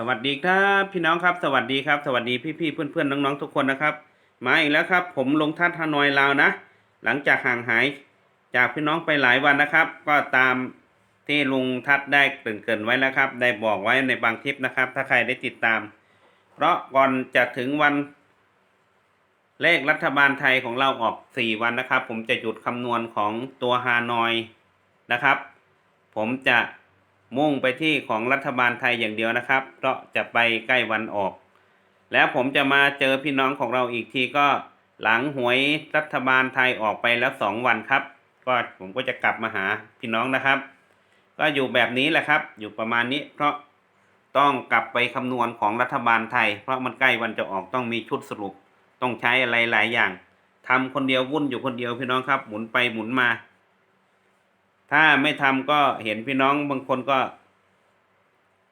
สวัสดีครับพี่น้องครับ สวัสดีครับ สวัสดีพี่ๆเพื่อนๆน้องๆทุกคนนะครับ มาอีกแล้วครับ ผมลงทัศน์ฮานอยลาวนะ หลังจากห่างหายจากพี่น้องไปหลายวันนะครับ ก็ตามที่ลุงทัศน์ได้เกินไว้แล้วครับ ได้บอกไว้ในบางคลิปนะครับ ถ้าใครได้ติดตาม เพราะก่อนจะถึงวัน เลขรัฐบาลไทยของเราออก4วันนะครับ ผมจะหยุดคำนวณของตัวฮานอยนะครับ ผมจะ มุ่งไปที่ของรัฐบาลไทยอย่างเดียวนะครับ เพราะจะไปใกล้วันออก แล้วผมจะมาเจอพี่น้องของเราอีกทีก็หลังหวยรัฐบาลไทยออกไปแล้ว2วันครับ ก็ผมก็จะกลับมาหาพี่น้องนะครับ ก็อยู่แบบนี้แหละครับ อยู่ประมาณนี้ เพราะต้องกลับไปคำนวณของรัฐบาลไทย เพราะมันใกล้วันจะออกต้องมีชุดสรุป ต้องใช้อะไรหลายอย่างทำคนเดียววุ่นอยู่คนเดียวพี่น้องครับ หมุนไปหมุนมา ถ้าไม่ทำก็เห็นพี่น้องบางคนก็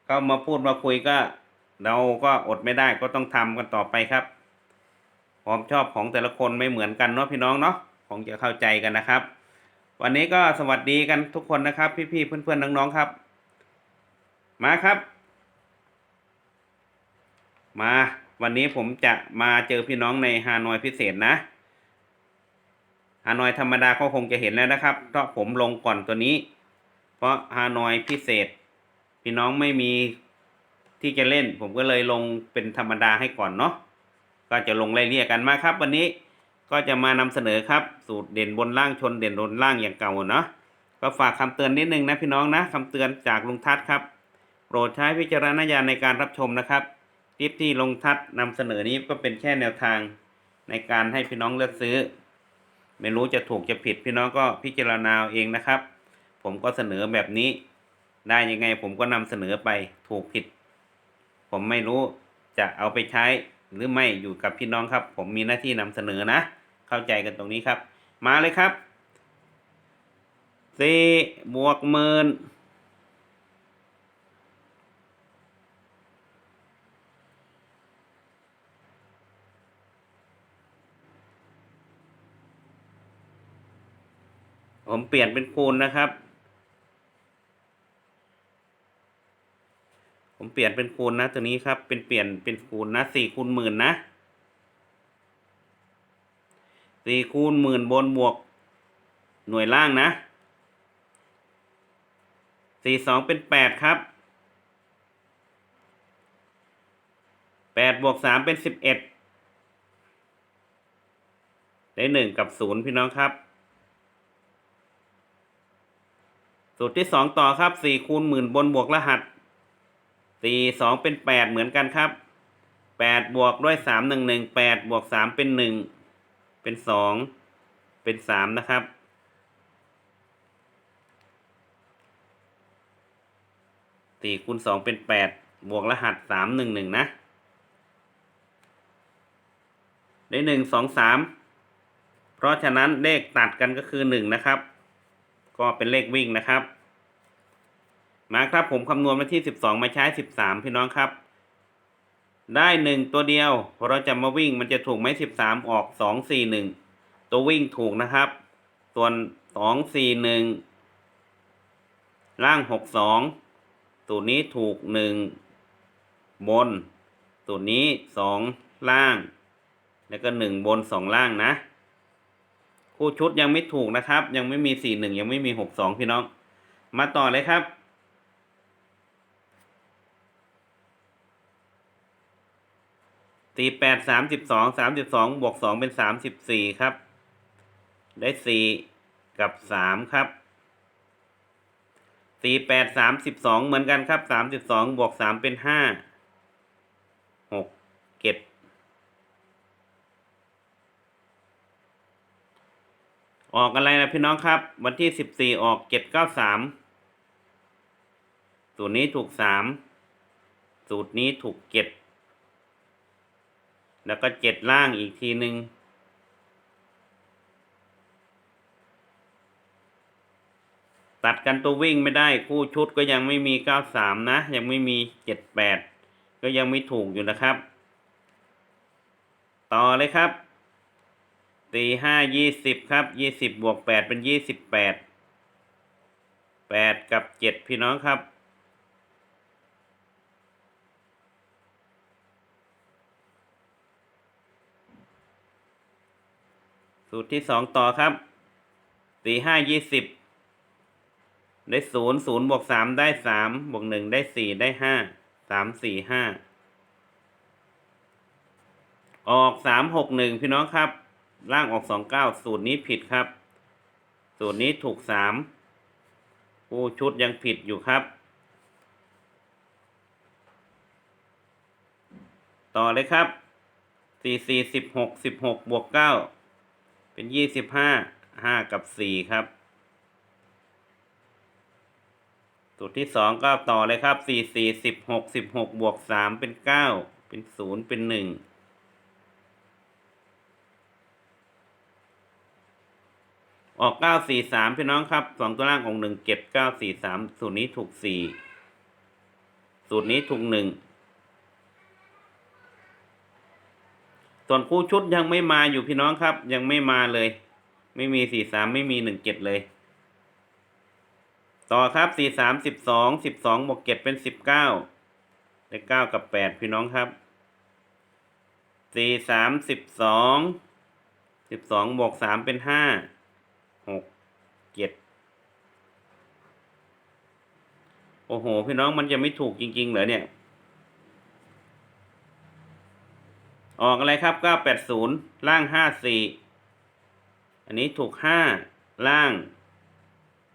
ก็มาพูดมาคุยก็ เราก็อดไม่ได้ก็ต้องทำกันต่อไปครับความชอบของแต่ละคนไม่เหมือนกันเนาะพี่น้องเนาะคงจะเข้าใจกันนะครับ วันนี้ก็สวัสดีกันทุกคนนะครับ พี่ๆเพื่อนๆน้องๆครับ มาครับ มาวันนี้ผมจะมาเจอพี่น้องในฮานอยพิเศษนะ ฮานอยธรรมดาเขาคงจะเห็นแล้วนะครับเพราะผมลงก่อนตัวนี้ เพราะฮานอยพิเศษ พี่น้องไม่มีที่จะเล่น ผมก็เลยลงเป็นธรรมดาให้ก่อนเนาะก็จะลงไล่เรียกกันมาครับ วันนี้ก็จะมานำเสนอครับ สูตรเด่นบนล่างชนเด่นบนล่างอย่างเก่าเนาะก็ฝากคำเตือนนิดนึงนะพี่น้องนะคำเตือนจากลุงทัศน์ครับ โปรดใช้วิจารณญาณในการรับชมนะครับคลิปที่ลงทัศน์นำเสนอนี้ก็เป็นแค่แนวทางในการให้พี่น้องเลือกซื้อ ไม่รู้จะถูกจะผิด พี่น้องก็พิจารณาเอาเองนะครับ ผมก็เสนอแบบนี้ ได้ยังไงผมก็นำเสนอไปถูกผิด ผมไม่รู้จะเอาไปใช้หรือไม่อยู่กับพี่น้องครับ ผมมีหน้าที่นำเสนอนะ เข้าใจกันตรงนี้ครับ มาเลยครับสี่บวกหมื่น ผมเปลี่ยนเป็นคูณนะครับ ผมเปลี่ยนเป็นคูณนะตัวนี้ครับ เป็นเปลี่ยนเป็นคูณนะสี่คูณหมื่นนะสี่คูณหมื่นบนบวก หน่วยล่างนะสี่สองเป็นแปดครับแปดบวกสามเป็นสิบเอ็ดได้หนึ่งกับศูนย์พี่น้องครับ สูตรที่สองต่อครับสี่คูณหมื่นบนบวกรหัสสี่สองเป็นแปดเหมือนกันครับแปดบวกด้วยสามหนึ่งหนึ่งแปดบวกสามเป็นหนึ่งเป็นสองเป็นสามนะครับสี่คูณสองเป็นแปดบวกรหัสสามหนึ่งหนึ่งนะ ได้หนึ่งสองสามเพราะฉะนั้นเลขตัดกันก็คือหนึ่งนะครับ ก็เป็นเลขวิ่งนะครับ มาครับผมคำนวณมาที่สิบสองมาใช้สิบสามพี่น้องครับ ได้หนึ่งตัวเดียวพอเราจะมาวิ่งมันจะถูกไหมสิบสามออกสองสี่หนึ่งตัววิ่งถูกนะครับ ส่วนสองสี่หนึ่งล่างหกสองตัวนี้ถูกหนึ่งบน ตัวนี้สองล่าง แล้วก็หนึ่งบนสองล่างนะ คู่ชุดยังไม่ถูกนะครับ ยังไม่มีสี่หนึ่งยังไม่มีหกสองพี่น้อง มาต่อเลยครับ สี่แปดสามสิบสองสามสิบสองบวกสองเป็นสามสิบสี่ครับ ได้สี่กับสามครับสี่แปดสามสิบสองเหมือนกันครับสามสิบสองบวกสามเป็นห้าหกเจ็ด ออกอะไรนะพี่น้องครับ วันที่สิบสี่ออกเจ็ดเก้าสามสูตรนี้ถูกสามสูตรนี้ถูกเจ็ดแล้วก็เจ็ดล่างอีกทีหนึ่งตัดกันตัววิ่งไม่ได้คู่ชุดก็ยังไม่มีเก้าสามนะ ยังไม่มีเจ็ดแปดก็ยังไม่ถูกอยู่นะครับ ต่อเลยครับ สี่ห้ายี่สิบครับยี่สิบบวกแปดเป็นยี่สิบแปดแปดกับเจ็ดพี่น้องครับสูตรที่สองต่อครับสี่ห้ายี่สิบได้ศูนย์ศูนย์บวกสามได้สามบวกหนึ่งได้สี่ได้ห้าสามสี่ห้าออกสามหกหนึ่งพี่น้องครับ ล่างออกสองเก้าสูตรนี้ผิดครับ สูตรนี้ถูกสามผู้ชุดยังผิดอยู่ครับ ต่อเลยครับสี่สี่สิบหกสิบหกบวกเก้าเป็นยี่สิบห้าห้ากับสี่ครับสูตรที่สองก็ต่อเลยครับสี่สี่สิบหกสิบหกบวกสามเป็นเก้าเป็นศูนย์เป็นหนึ่ง ออกเก้าสี่สามพี่น้องครับสองตัวล่างของหนึ่งเก็บเก้าสี่สามสูตรนี้ถูกสี่สูตรนี้ถูกหนึ่งส่วนคู่ชุดยังไม่มาอยู่พี่น้องครับ ยังไม่มาเลย ไม่มีสี่สามไม่มีหนึ่งเจ็ดเลย ต่อครับสี่สามสิบสองสิบสองบวกเจ็ดเป็นสิบเก้าได้เก้ากับแปดพี่น้องครับสี่สามสิบสองสิบสองบวกสามเป็นห้า หกเจ็ดโอ้โห พี่น้องมันจะไม่ถูกจริง ๆ เหรอเนี่ย ออกอะไรครับเก้าแปดศูนย์ล่างห้าสี่อันนี้ถูกห้าล่าง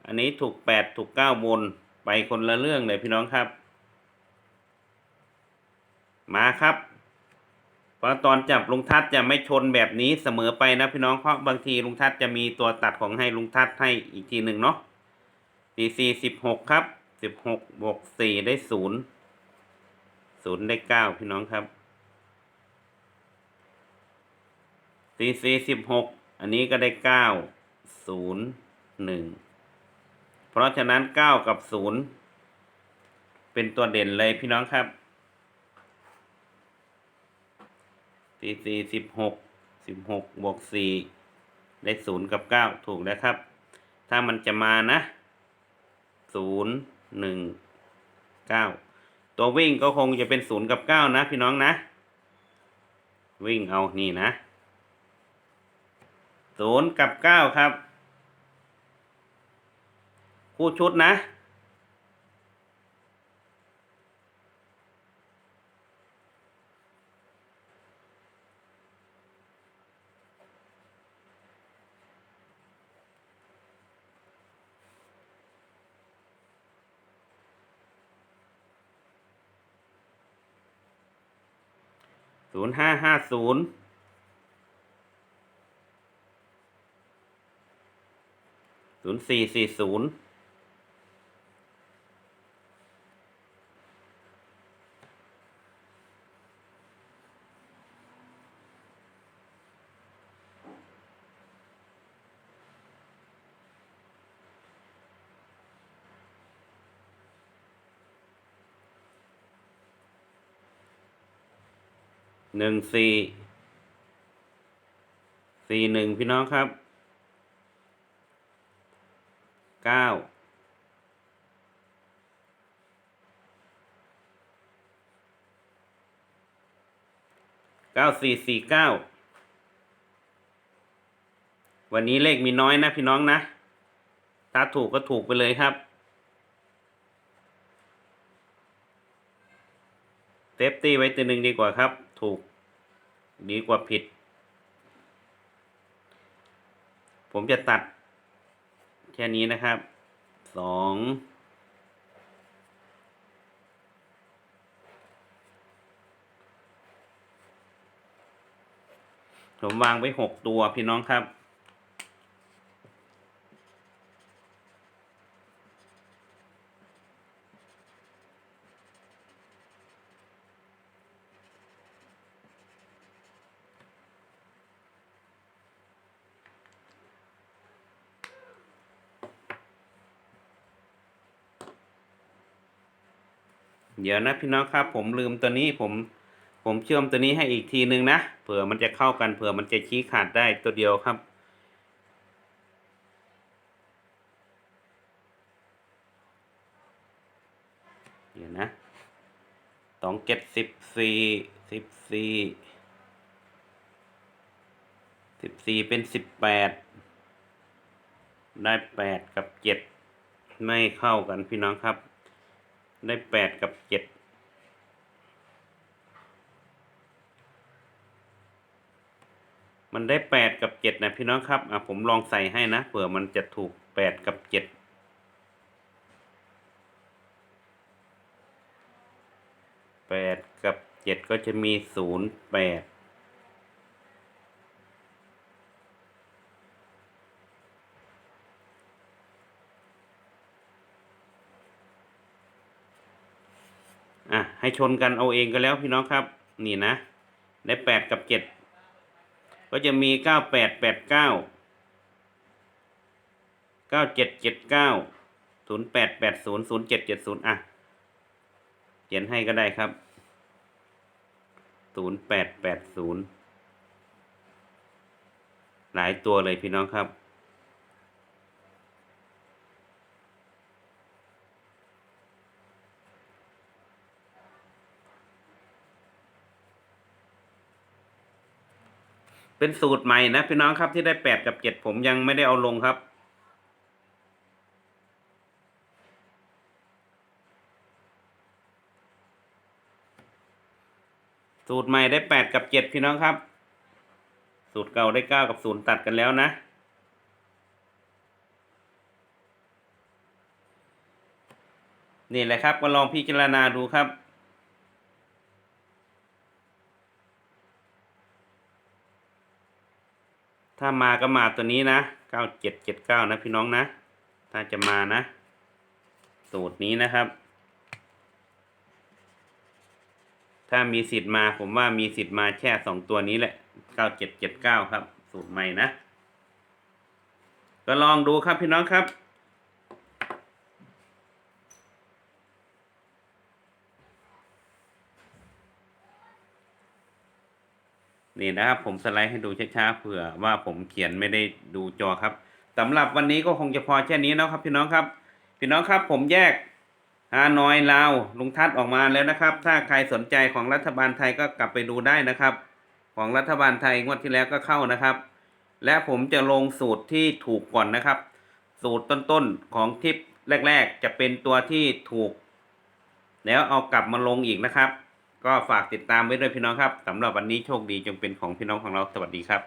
อันนี้ถูกแปดถูกเก้าบน ไปคนละเรื่องเลยพี่น้องครับ มาครับ เพราะตอนจับลุงทัศน์จะไม่ชนแบบนี้เสมอไปนะพี่น้องเพราะบางทีลุงทัศน์จะมีตัวตัดของให้ลุงทัศน์ให้อีกทีหนึ่งเนาะสี่สี่สิบหกครับสิบหกบวกสี่ได้ศูนย์ศูนย์ได้เก้าพี่น้องครับสี่สี่สิบหกอันนี้ก็ได้เก้าศูนย์หนึ่งเพราะฉะนั้นเก้ากับศูนย์เป็นตัวเด่นเลยพี่น้องครับ สี่สี่สิบหกสิบหกบวกสี่ได้ศูนย์กับเก้าถูกแล้วครับ ถ้ามันจะมานะศูนย์หนึ่งเก้าตัววิ่งก็คงจะเป็นศูนย์กับเก้านะพี่น้องนะ วิ่งเอานี่นะศูนย์กับเก้าครับ คู่ชุดนะ ศูนย์ห้าห้าศูนย์ศูนย์สี่สี่ศูนย์ หนึ่งสี่สี่หนึ่งพี่น้องครับเก้าเก้าสี่สี่เก้าวันนี้เลขมีน้อยนะพี่น้องนะ ถ้าถูกก็ถูกไปเลยครับเซฟตี้ไว้ตัวหนึ่งดีกว่าครับ ถูก ดีกว่าผิด ผมจะตัด แค่นี้นะครับสองผมวางไว้หกตัวพี่น้องครับ เดี๋ยวนะพี่น้องครับ ผมลืมตัวนี้ผมผมเชื่อมตัวนี้ให้อีกทีนึงนะเผื่อมันจะเข้ากันเผื่อมันจะชี้ขาดได้ตัวเดียวครับ เดี๋ยวนะสองเจ็ดสิบสี่สิบสี่สิบสี่เป็นสิบแปดได้แปดกับเจ็ดไม่เข้ากันพี่น้องครับ ได้แปดกับเจ็ดมันได้แปดกับเจ็ดนะพี่น้องครับอะผมลองใส่ให้นะเผื่อมันจะถูกแปดกับเจ็ดแปดกับเจ็ดก็จะมีศูนย์แปด อะ ให้ ชนกันเอาเองก็แล้วพี่น้องครับ นี่นะ ได้แปดกับเจ็ดก็จะมีเก้าแปดแปดเก้าเก้าเจ็ดเจ็ดเก้าศูนย์แปดแปดศูนย์ศูนย์เจ็ดเจ็ดศูนย์อะเขียนให้ก็ได้ครับศูนย์แปดแปดศูนย์หลายตัวเลยพี่น้องครับ เป็นสูตรใหม่นะพี่น้องครับที่ได้แปดกับเจ็ดผมยังไม่ได้เอาลงครับ สูตรใหม่ได้แปดกับเจ็ดพี่น้องครับ สูตรเก่าได้เก้ากับศูนย์ตัดกันแล้วนะนี่แหละครับก็ลองพิจารณาดูครับามาก็มาตัวนี้นะเก้าเจ็ดเจ็ดเก้านะพี่น้องนะ ถ้าจะมานะสูตรนี้นะครับ ถ้ามีสิทธิ์มาผมว่ามีสิทธิ์มาแค่สองตัวนี้แหละเก้าเจ็ดเจ็ดเก้าครับ สูตรใหม่นะ ก็ลองดูครับพี่น้องครับ นี่นะครับผมสไลด์ให้ดูช้าๆเผื่อว่าผมเขียนไม่ได้ดูจอครับสำหรับวันนี้ก็คงจะพอแค่นี้นะครับ พี่น้องครับ พี่น้องครับผมแยกฮานอยลาวลุงทัศออกมาแล้วนะครับ ถ้าใครสนใจของรัฐบาลไทยก็กลับไปดูได้นะครับ ของรัฐบาลไทยงวดที่แล้วก็เข้านะครับ และผมจะลงสูตรที่ถูกก่อนนะครับ สูตรต้นๆของทริปแรก ๆ จะเป็นตัวที่ถูก แล้วเอากลับมาลงอีกนะครับ ก็ฝากติดตามไว้ด้วยพี่น้องครับสำหรับวันนี้โชคดีจงเป็นของพี่น้องของเราสวัสดีครับ